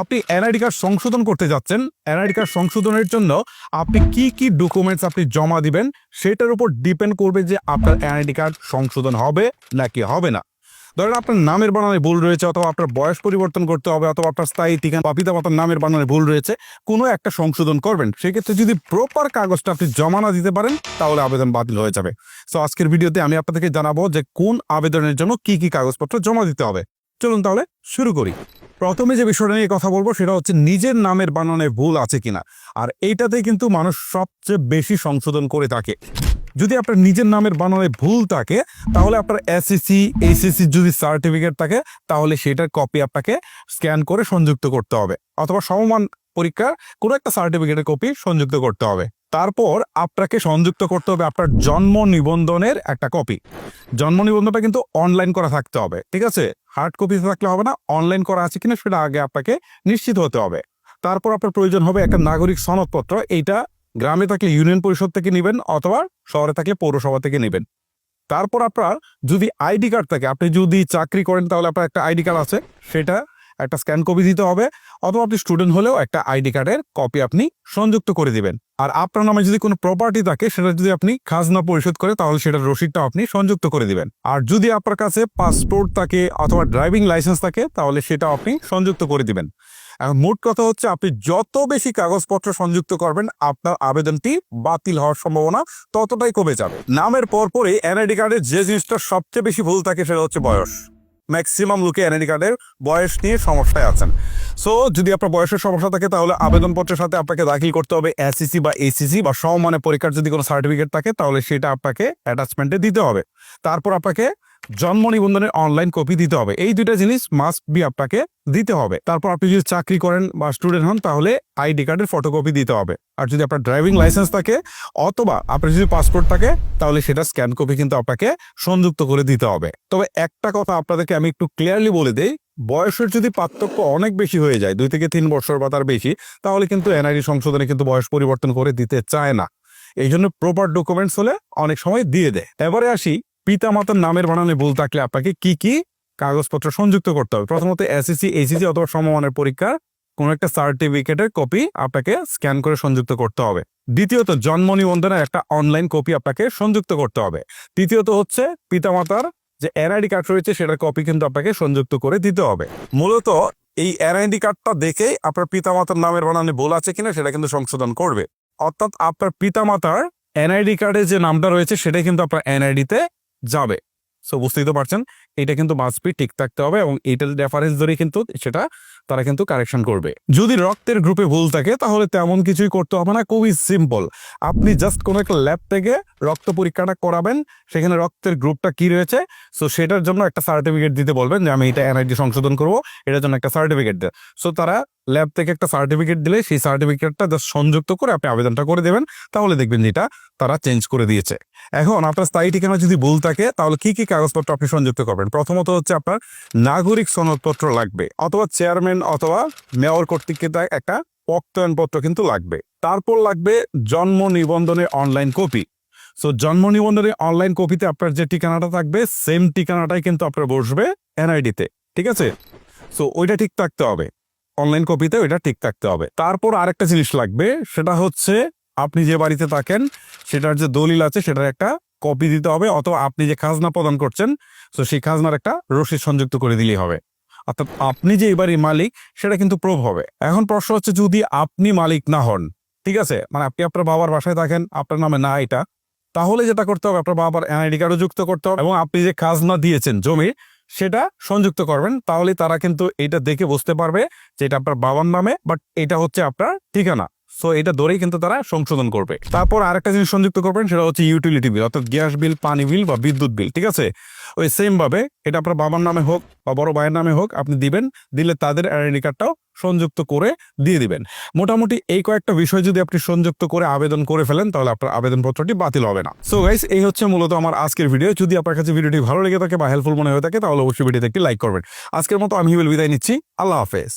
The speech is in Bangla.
আপনি এনআইডি কার্ড সংশোধন করতে যাচ্ছেন। এনআইডি কার্ড সংশোধনের জন্য আপনি কি কি ডকুমেন্টস আপনি জমা দিবেন, সেটার উপর ডিপেন্ড করবে যে আপনার এনআইডি কার্ড সংশোধন হবে নাকি হবে না। ধরেন আপনার নামের বানানে ভুল রয়েছে অথবা আপনার বয়স পরিবর্তন করতে হবে অথবা আপনার স্থায়ী ঠিকানা বা পিতামাতার নামের বানানে ভুল রয়েছে, কোনো একটা সংশোধন করবেন। সেক্ষেত্রে যদি প্রপার কাগজটা আপনি জমা না দিতে পারেন, তাহলে আবেদন বাতিল হয়ে যাবে। সো আজকের ভিডিওতে আমি আপনাদেরকে জানাব যে কোন আবেদনের জন্য কি কি কাগজপত্র জমা দিতে হবে। চলুন তাহলে শুরু করি। প্রথমে যে বিষয়টা নিয়ে কথা বলব সেটা হচ্ছে নিজের নামের বানানে ভুল আছে কিনা। আর এইটাতে কিন্তু মানুষ সবচেয়ে বেশি সংশোধন করে থাকে। যদি আপনার নিজের নামের বানানে ভুল থাকে, তাহলে আপনার এসএসসি এইচএসসি যদি সার্টিফিকেট থাকে, তাহলে সেটার কপি আপনাকে স্ক্যান করে সংযুক্ত করতে হবে। অথবা সমমান পরীক্ষার কোনো একটা সার্টিফিকেটের কপি সংযুক্ত করতে হবে। তারপর আপনাকে সংযুক্ত করতে হবে আপনার জন্ম নিবন্ধনের একটা কপি জন্ম নিবন্ধনটা কিন্তু অনলাইন করা থাকতে হবে, ঠিক আছে? হার্ড কপি থাকলে হবে না অনলাইন করা আছে কিনা সেটা আগে আপনাকে নিশ্চিত হতে হবে। তারপর আপনার প্রয়োজন হবে একটা নাগরিক সনদপত্র, এইটা গ্রামে থাকলে ইউনিয়ন পরিষদ থেকে নেবেন অথবা শহরে থাকলে পৌরসভা থেকে নেবেন। তারপর আপনার যদি আইডি কার্ড থাকে, আপনি যদি চাকরি করেন তাহলে আপনার একটা আইডি কার্ড আছে, সেটা একটা স্ক্যান কপি দিতে হবে, অথবা আপনি স্টুডেন্ট হলেও একটা আইডি কার্ডের কপি আপনি সংযুক্ত করে দিবেন। আর আপনার নামে যদি কোনো প্রপার্টি থাকে, সেটা যদি আপনি খাজনা পরিশোধ করে, তাহলে সেটার রসিদটা আপনি সংযুক্ত করে দিবেন। আর যদি আপনার কাছে পাসপোর্ট থাকে অথবা ড্রাইভিং লাইসেন্স থাকে, তাহলে সেটা আপনি সংযুক্ত করে দিবেন। মোট কথা হচ্ছে, আপনি যত বেশি কাগজপত্র সংযুক্ত করবেন, আপনার আবেদনটি বাতিল হওয়ার সম্ভাবনা ততটাই কমে যাবে। নামের পরপরই এনআইডি কার্ডের যে জিনিসটা সবচেয়ে বেশি ভুল থাকে, সেটা হচ্ছে বয়স। ম্যাক্সিমাম লোকে এনআইডি কার্ডের বয়স নিয়ে সমস্যায় আছেন। সো যদি আপনার বয়সের সমস্যা থাকে, তাহলে আবেদনপত্রের সাথে আপনাকে দাখিল করতে হবে এসিসি বা এসিসি বা সমমানের পরীক্ষার যদি কোনো সার্টিফিকেট থাকে, তাহলে সেটা আপনাকে অ্যাটাচমেন্টে দিতে হবে। তারপর আপনাকে জন্ম নিবন্ধনের অনলাইন কপি দিতে হবে। এই দুইটা জিনিস মাস্ট বি আপনাকে দিতে হবে। তারপর আপনি যদি চাকরি করেন বা স্টুডেন্ট হন, তাহলে আইডি কার্ডের ফটোকপি দিতে হবে। আর যদি আপনার ড্রাইভিং লাইসেন্স থাকে, অথবা আপনার যদি পাসপোর্ট থাকে, তাহলে সেটা স্ক্যান কপি কিন্তু আপনাকে সংযুক্ত করে দিতে হবে। তবে একটা কথা আপনাদেরকে আমি একটু ক্লিয়ারলি বলে দিই, বয়সের যদি পার্থক্য অনেক বেশি হয়ে যায়, দুই থেকে তিন বছর বা তার বেশি, তাহলে কিন্তু এনআইডি সংশোধনে কিন্তু বয়স পরিবর্তন করে দিতে চায় না। এই জন্য প্রপার ডকুমেন্টস হলে অনেক সময় দিয়ে দেয়। এবারে আসি পিতা মাতার নামের বানানে ভুল থাকলে আপনাকে কি কি কাগজপত্র সংযুক্ত করতে হবে? প্রথমত এসএসসি এইচএসসি অথবা সমমানের পরীক্ষার কোন একটা সার্টিফিকেটের কপি আপনাকে স্ক্যান করে সংযুক্ত করতে হবে। দ্বিতীয়ত, জন্ম নিবন্ধনের একটা অনলাইন কপি আপনাকে সংযুক্ত করতে হবে। তৃতীয়ত হচ্ছে, পিতামাতার যে এনআইডি কার্ড রয়েছে, সেটার কপি কিন্তু আপনাকে সংযুক্ত করে দিতে হবে। মূলত, এই এনআইডি কার্ডটা দেখেই আপনার পিতামাতার নামের বানানে ভুল আছে কিনা, সেটা কিন্তু সংশোধন করবে। অর্থাৎ আপনার পিতামাতার এনআইডি কার্ডে যে নামটা রয়েছে, সেটাই কিন্তু আপনার এনআইডিতে যাবে। সো বুঝতেই তো পারছেন এটা কিন্তু মাস্ট বি ঠিক থাকতে হবে এবং এইটার রেফারেন্স ধরে কিন্তু সেটা তারা কিন্তু কারেকশন করবে। যদি রক্তের গ্রুপে ভুল থাকে, তাহলে তেমন কিছুই করতে হবে না, খুবই সিম্পল আপনি জাস্ট কোনো একটা ল্যাব থেকে রক্ত পরীক্ষাটা করাবেন, সেখানে রক্তের গ্রুপটা কি রয়েছে সো সেটার জন্য একটা সার্টিফিকেট দিতে বলবেন যে, আমি এটা এনআইডি সংশোধন করব, এটার জন্য একটা সার্টিফিকেট দেয় সো তারা ল্যাব থেকে একটা সার্টিফিকেট দিলে, সেই সার্টিফিকেটটা জাস্ট সংযুক্ত করে আপনি আবেদনটা করে দেবেন, তাহলে দেখবেন যে এটা তারা চেঞ্জ করে দিয়েছে। এখন আপনার স্থায়ী ঠিকানা যদি ভুল থাকে, তাহলে কি কি কাগজপত্র আপনি সংযুক্ত করবেন। প্রথমত হচ্ছে আপনার নাগরিক সনদপত্র লাগবে, অথবা চেয়ারম্যান অথবা মেয়র কর্তৃক একটা পক্তয়নপত্র কিন্তু লাগবে। তারপর লাগবে জন্ম নিবন্ধনের অনলাইন কপি সো জন্ম নিবন্ধনের অনলাইন কপিতে আপনার যে ঠিকানাটা থাকবে সেম ঠিকানাটাই কিন্তু আপনার বসবে এনআইডিতে ঠিক আছে? সো ওইটা ঠিক থাকতে হবে। অনলাইন কপিতে ওইটা ঠিক থাকতে হবে। তারপর আরেকটা জিনিস লাগবে, সেটা হচ্ছে আপনি যে বাড়িতে থাকেন, সেটার যে দলিল আছে, সেটার একটা কপি দিতে হবে অথবা আপনি যে খাজনা প্রদান করছেন তো সেই খাজনার একটা রসিদ সংযুক্ত করে দিলেই হবে। অর্থাৎ আপনি যে বাড়ির মালিক, সেটা কিন্তু প্রুভ হবে। এখন প্রশ্ন হচ্ছে, যদি আপনি মালিক না হন, ঠিক আছে? মানে আপনি আপনার বাবার বাসায় থাকেন, আপনার নামে না এটা, তাহলে যেটা করতে হবে, আপনার বাবার এনআইডি কার্ডও যুক্ত করতে হবে এবং আপনি যে খাজনা দিয়েছেন জমি, সেটা সংযুক্ত করবেন, তাহলে তারা কিন্তু এটা দেখে বুঝতে পারবে যে এটা আপনার বাবার নামে বাট এটা হচ্ছে আপনার ঠিকানা। সো এটা ধরেই কিন্তু তারা সংশোধন করবে। তারপর আরেকটা জিনিস সংযুক্ত করবেন, সেটা হচ্ছে ইউটিলিটি বিল অর্থাৎ গ্যাস বিল পানি বিল বা বিদ্যুৎ বিল ঠিক আছে? ওই সেম ভাবে, এটা আপনার বাবার নামে হোক বা বড় ভাইয়ের নামে হোক, আপনি দিবেন, দিলে তাদের আইডেন্টি কার্ডটাও সংযুক্ত করে দিয়ে দিবেন। মোটামুটি এই কয়েকটা বিষয় যদি আপনি সংযুক্ত করে আবেদন করে ফেলেন, তাহলে আপনার আবেদনপত্রটি বাতিল হবে না। সো গাইস এই হচ্ছে মূলত আমার আজকের ভিডিও যদি আপনার কাছে ভিডিওটি ভালো লেগে থাকে বা হেল্পফুল মনে হয়ে থাকে, তাহলে অবশ্যই ভিডিওতে একটি লাইক করবেন। আজকের মতো আমি বিদায় নিচ্ছি। আল্লাহ হাফেজ।